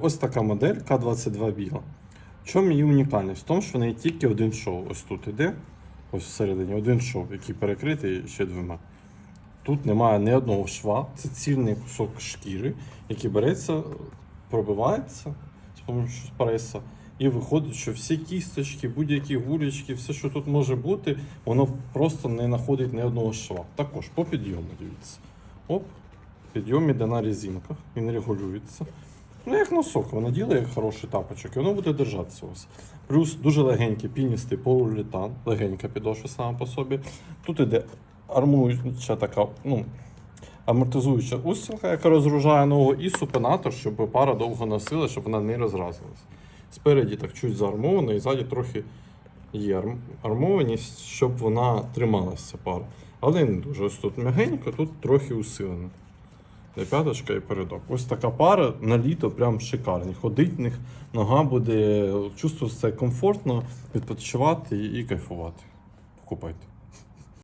Ось така модель К22 біла. В чому її унікальність? В тому, що в неї тільки один шов. Ось тут іде, ось всередині один шов, який перекритий ще двома. Тут немає ні одного шва, це цільний кусок шкіри, який береться, пробивається з допомогою преса. І виходить, що всі кісточки, будь-які гулечки, все, що тут може бути, воно просто не знаходить ні одного шва. Також по підйому дивіться. Оп, підйом іде на резинках, він регулюється. Ну, як носок, вона ділає як хороший тапочок, і воно буде держатися у вас. Плюс дуже легенький піністий полулітан, легенька підошва сама по собі. Тут іде армуюча така, ну, амортизуюча устілка, яка розгружає ногу, і супинатор, щоб пара довго носила, щоб вона не розразилась. Спереді так чуть заармовано, і ззаді трохи є армованість, щоб вона трималася пара. Але не дуже. Ось тут м'ягенько, тут трохи усилено. Де п'яточка і передок. Ось така пара на літо прям шикарні. Ходить в них, нога буде чувствувати себе комфортно, відпочивати і кайфувати. Покупайте.